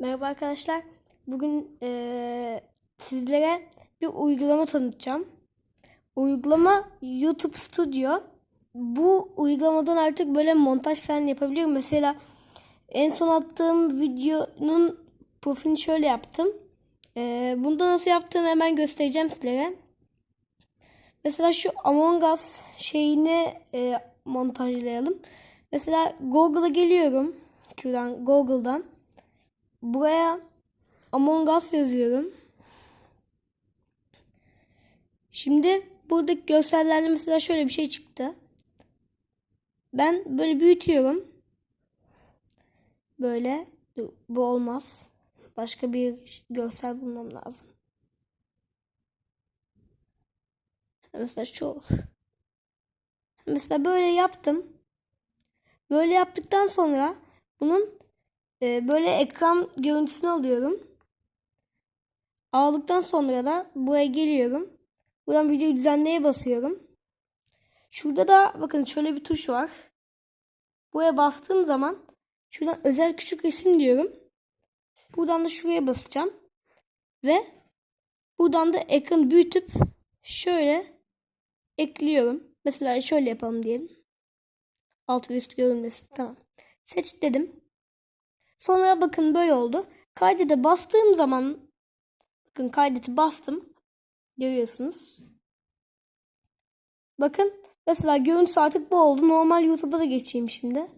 Merhaba arkadaşlar. Bugün eee, sizlere bir uygulama tanıtacağım. Uygulama YouTube Studio. Bu uygulamadan artık böyle montaj falan yapabiliyorum. Mesela en son attığım videonun profilini şöyle yaptım. Eee bunda nasıl yaptığımı hemen göstereceğim sizlere. Mesela şu Among Us şeyini eee, montajlayalım. Mesela Google'a geliyorum. Şuradan Google'dan. Buraya Among Us yazıyorum. Şimdi buradaki görsellerde mesela şöyle bir şey çıktı. Ben böyle büyütüyorum. Böyle. Bu olmaz. Başka bir görsel bulmam lazım. Mesela şu. Mesela böyle yaptım. Böyle yaptıktan sonra bunun e, böyle ekran görüntüsünü alıyorum. Aldıktan sonra da buraya geliyorum. Buradan videoyu düzenleye basıyorum. Şurada da bakın şöyle bir tuş var. Buraya bastığım zaman şuradan özel küçük resim diyorum. Buradan da şuraya basacağım. Ve buradan da ekranı büyütüp şöyle ekliyorum. Mesela şöyle yapalım diyelim. Alt ve üst görünmesin. Tamam. Seç dedim. Sonra bakın böyle oldu. Kaydete bastığım zaman bakın kaydeti bastım. Görüyorsunuz. Bakın mesela görüntüsü artık bu oldu. Normal YouTube'a da geçeyim şimdi.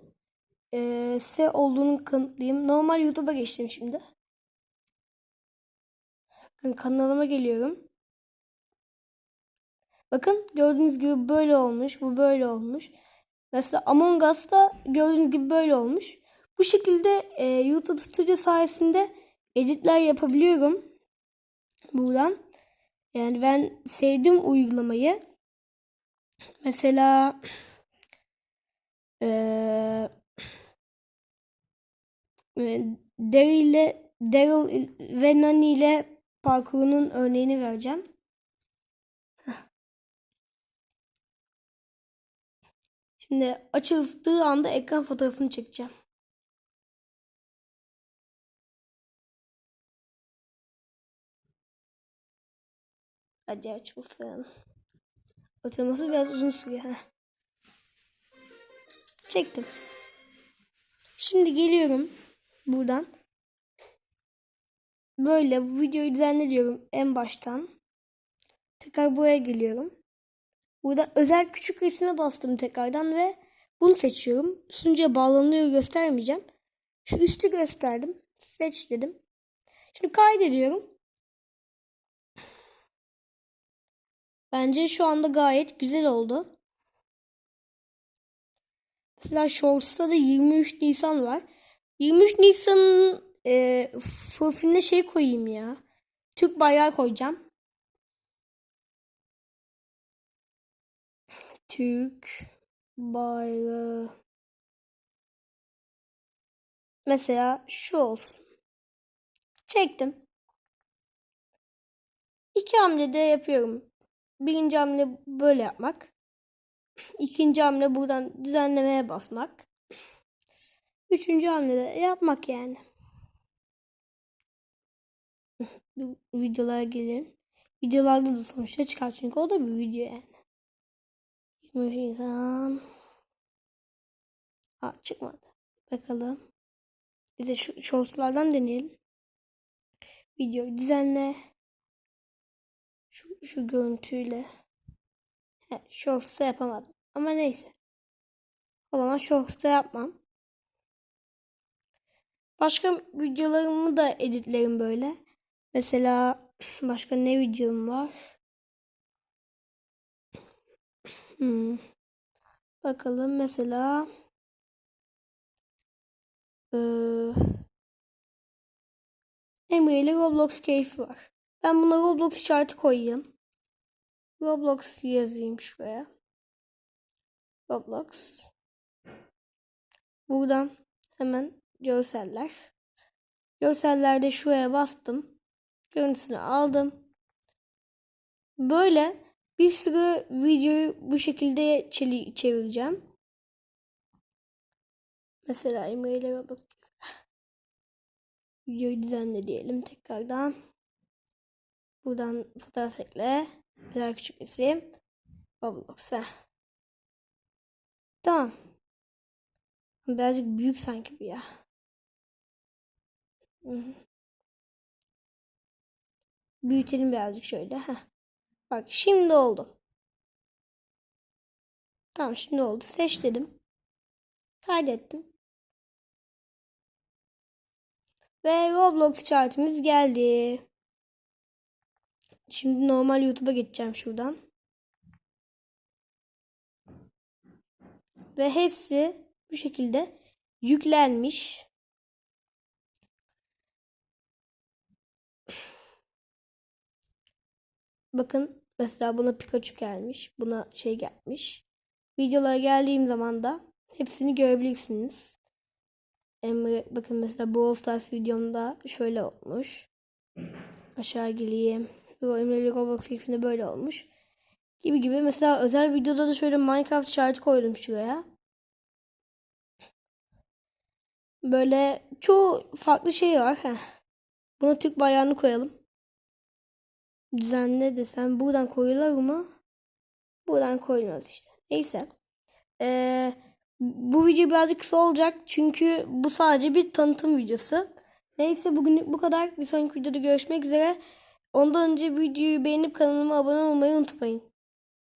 Ee, size olduğunu kanıtlayayım. Normal YouTube'a geçtim şimdi. Bakın kanalıma geliyorum. Bakın gördüğünüz gibi böyle olmuş. Bu böyle olmuş. Mesela Among Us'ta gördüğünüz gibi böyle olmuş. Bu şekilde e, YouTube Studio sayesinde editler yapabiliyorum. Buradan. Yani ben sevdim uygulamayı. Mesela e, Daryl ile Daryl ve Nani ile parkurunun örneğini vereceğim. Şimdi açıldığı anda ekran fotoğrafını çekeceğim. Hadi açılsın. Açılması biraz uzun sürüyor. Heh. Çektim. Şimdi geliyorum buradan. Böyle bu videoyu düzenliyorum en baştan. Tekrar buraya geliyorum. Burada özel küçük resme bastım tekrardan ve bunu seçiyorum. Sunucuya bağlanıyor göstermeyeceğim. Şu üstü gösterdim. Seç dedim. Şimdi kaydediyorum. Bence şu anda gayet güzel oldu. Mesela Shorts'ta da 23 Nisan var. 23 Nisan'ın e, profiline şey koyayım ya. Türk bayrağı koyacağım. Türk bayrağı. Mesela şu olsun. Çektim. İki hamlede yapıyorum. Birinci hamle böyle yapmak. İkinci hamle buradan düzenlemeye basmak. Üçüncü hamlede yapmak yani. Videolara gelelim. Videolarda da sonuçta çıkar çünkü o da bir video yani. 23 insan. Ha çıkmadı. Bakalım. Bize şu shortslardan deneyelim. Videoyu düzenle. Şu, şu görüntüyle. He, shorts'ta yapamadım. Ama neyse. O zaman shorts'ta yapmam. Başka videolarımı da editlerim böyle. Mesela başka ne videom var? Hmm. Bakalım mesela ee, Emre ile Roblox keyfi var. Ben buna Roblox işareti koyayım. Roblox yazayım şuraya. Roblox. Buradan hemen görseller. Görsellerde şuraya bastım. Görüntüsünü aldım. Böyle bir sürü videoyu bu şekilde çevireceğim. Mesela Emre ile Roblox Videoyu düzenle diyelim tekrardan. Buradan fotoğraf ekle. Güzel küçük resim. Roblox'a. Tamam. Birazcık büyük sanki bu ya. Büyütelim birazcık şöyle. Heh. Bak şimdi oldu. Tamam şimdi oldu. Seç dedim. Kaydettim. Ve Roblox işaretimiz geldi. Şimdi normal YouTube'a geçeceğim şuradan. Ve hepsi bu şekilde yüklenmiş. Bakın mesela buna Pikachu gelmiş. Buna şey gelmiş. Videolara geldiğim zaman da hepsini görebilirsiniz. Emre bakın mesela Brawl Stars videomda şöyle olmuş. Aşağı geleyim. Bu Emre'li Roblox keyfinde böyle olmuş. Gibi gibi. Mesela özel videoda da şöyle Minecraft işareti koydum şuraya. Böyle çoğu farklı şey var. Heh. Buna Türk bayrağını koyalım. Düzenle desem buradan koyulur mu? Buradan koyulmaz işte. Neyse. Ee, bu video birazcık kısa olacak. Çünkü bu sadece bir tanıtım videosu. Neyse bugünlük bu kadar. Bir sonraki videoda görüşmek üzere. Ondan önce videoyu beğenip kanalıma abone olmayı unutmayın.